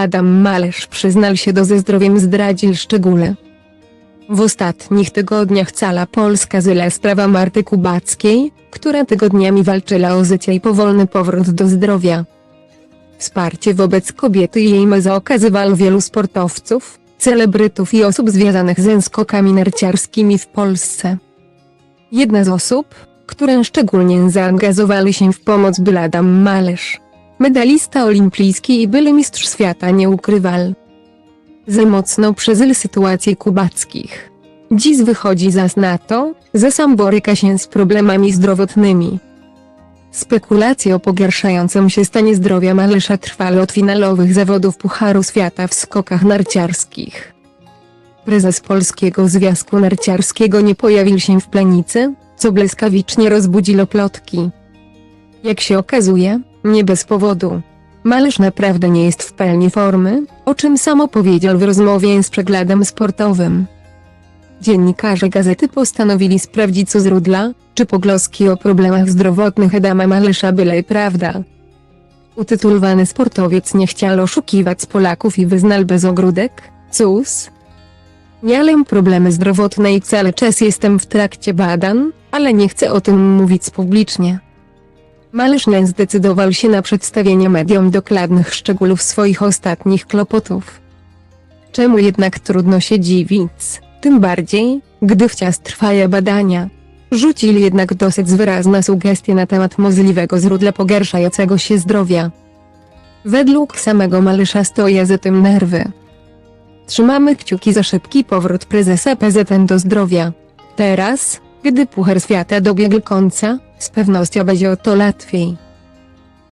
Adam Malerz przyznał się do ze zdrowiem zdradził szczegóły. W ostatnich tygodniach cała Polska zyla sprawa Marty Kubackiej, która tygodniami walczyła o życie i powolny powrót do zdrowia. Wsparcie wobec kobiety i jej meza okazywało wielu sportowców, celebrytów i osób związanych ze skokami narciarskimi w Polsce. Jedna z osób, które szczególnie zaangażowały się w pomoc był Adam Malerz. Medalista olimpijski i były mistrz świata nie ukrywał. Za mocno przeżył sytuację kubackich. Dziś wychodzi zas na to, że sam boryka się z problemami zdrowotnymi. Spekulacje o pogarszającym się stanie zdrowia Malesza trwały od finalowych zawodów Pucharu Świata w skokach narciarskich. Prezes Polskiego Związku Narciarskiego nie pojawił się w planicy, co błyskawicznie rozbudziło plotki. Jak się okazuje, nie bez powodu. Malerz naprawdę nie jest w pełni formy, o czym sam opowiedział w rozmowie z przeglądem sportowym. Dziennikarze gazety postanowili sprawdzić co źródła, czy pogłoski o problemach zdrowotnych Adama Malesza byle prawda. Utytułowany sportowiec nie chciał oszukiwać Polaków i wyznał bez ogródek, cóż. Miałem problemy zdrowotne i cały czas jestem w trakcie badań, ale nie chcę o tym mówić publicznie. Malerz nie zdecydował się na przedstawienie mediom dokładnych szczegółów swoich ostatnich kłopotów. Czemu jednak trudno się dziwić, tym bardziej, gdy wciąż trwają badania. Rzucili jednak dosyć wyrazne sugestie na temat możliwego źródła pogarszającego się zdrowia. Według samego Malysza stoi za tym nerwy. Trzymamy kciuki za szybki powrót prezesa PZN do zdrowia. Teraz, gdy Puchar Świata dobiegł końca, z pewnością będzie o to łatwiej.